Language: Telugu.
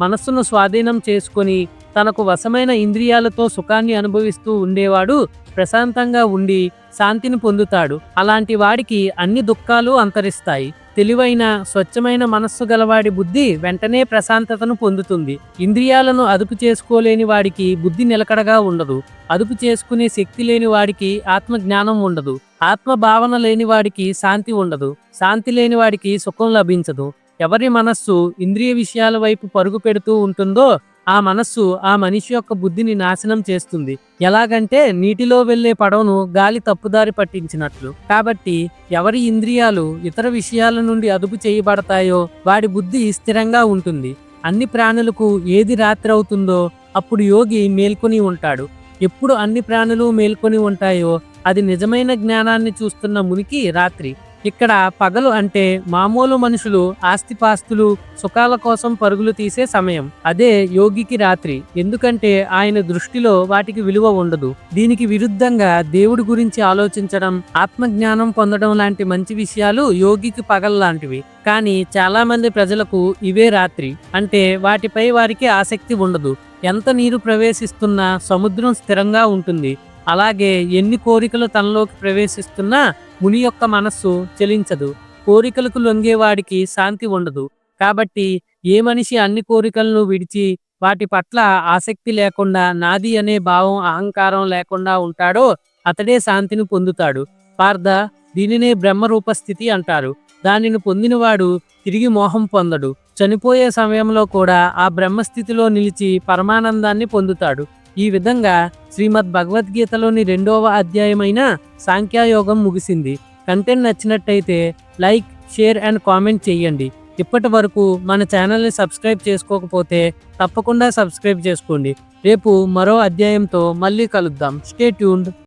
మనస్సును స్వాధీనం చేసుకొని తనకు వశమైన ఇంద్రియాలతో సుఖాన్ని అనుభవిస్తూ ఉండేవాడు ప్రశాంతంగా ఉండి శాంతిని పొందుతాడు. అలాంటి వాడికి అన్ని దుఃఖాలు అంతరిస్తాయి. తెలివైన స్వచ్ఛమైన మనస్సు గలవాడి బుద్ధి వెంటనే ప్రశాంతతను పొందుతుంది. ఇంద్రియాలను అదుపు చేసుకోలేని వాడికి బుద్ధి నిలకడగా ఉండదు. అదుపు చేసుకునే శక్తి లేని వాడికి ఆత్మ జ్ఞానం ఉండదు. ఆత్మ భావన లేని వాడికి శాంతి ఉండదు. శాంతి లేని వాడికి సుఖం లభించదు. ఎవరి మనస్సు ఇంద్రియ విషయాల వైపు పరుగు పెడుతూ ఉంటుందో ఆ మనస్సు ఆ మనిషి యొక్క బుద్ధిని నాశనం చేస్తుంది. ఎలాగంటే నీటిలో వెళ్ళే పడవను గాలి తప్పుదారి పట్టించినట్లు. కాబట్టి ఎవరి ఇంద్రియాలు ఇతర విషయాల నుండి అదుపు చేయబడతాయో వాడి బుద్ధి స్థిరంగా ఉంటుంది. అన్ని ప్రాణులకు ఏది రాత్రి అవుతుందో అప్పుడు యోగి మేల్కొని ఉంటాడు. ఎప్పుడు అన్ని ప్రాణులు మేల్కొని ఉంటాయో అది నిజమైన జ్ఞానాన్ని చూస్తున్న మునికి రాత్రి. ఇక్కడ పగలు అంటే మామూలు మనుషులు ఆస్తిపాస్తులు సుఖాల కోసం పరుగులు తీసే సమయం. అదే యోగికి రాత్రి. ఎందుకంటే ఆయన దృష్టిలో వాటికి విలువ ఉండదు. దీనికి విరుద్ధంగా దేవుడి గురించి ఆలోచించడం ఆత్మజ్ఞానం పొందడం లాంటి మంచి విషయాలు యోగికి పగల్లాంటివి. కానీ చాలా మంది ప్రజలకు ఇవే రాత్రి. అంటే వాటిపై వారికి ఆసక్తి ఉండదు. ఎంత నీరు ప్రవేశిస్తున్నా సముద్రం స్థిరంగా ఉంటుంది. అలాగే ఎన్ని కోరికలు తనలోకి ప్రవేశిస్తున్నా ముని యొక్క మనస్సు చెలించదు. కోరికలకు లొంగేవాడికి శాంతి ఉండదు. కాబట్టి ఏ మనిషి అన్ని కోరికలను విడిచి వాటి పట్ల ఆసక్తి లేకుండా నాది అనే భావం అహంకారం లేకుండా ఉంటాడో అతడే శాంతిని పొందుతాడు. పార్థ దీనినే బ్రహ్మరూప స్థితి అంటారు. దానిని పొందినవాడు తిరిగి మోహం పొందడు. చనిపోయే సమయంలో కూడా ఆ బ్రహ్మస్థితిలో నిలిచి పరమానందాన్ని పొందుతాడు. ఈ విధంగా శ్రీమద్ భగవద్గీతలోని రెండవ అధ్యాయమైన సాంఖ్యాయోగం ముగిసింది. కంటెంట్ నచ్చినట్టయితే లైక్ షేర్ అండ్ కామెంట్ చేయండి ఇప్పటి వరకు మన ఛానల్ని సబ్స్క్రైబ్ చేసుకోకపోతే తప్పకుండా సబ్స్క్రైబ్ చేసుకోండి. రేపు మరో అధ్యాయంతో మళ్ళీ కలుద్దాం. Stay tuned.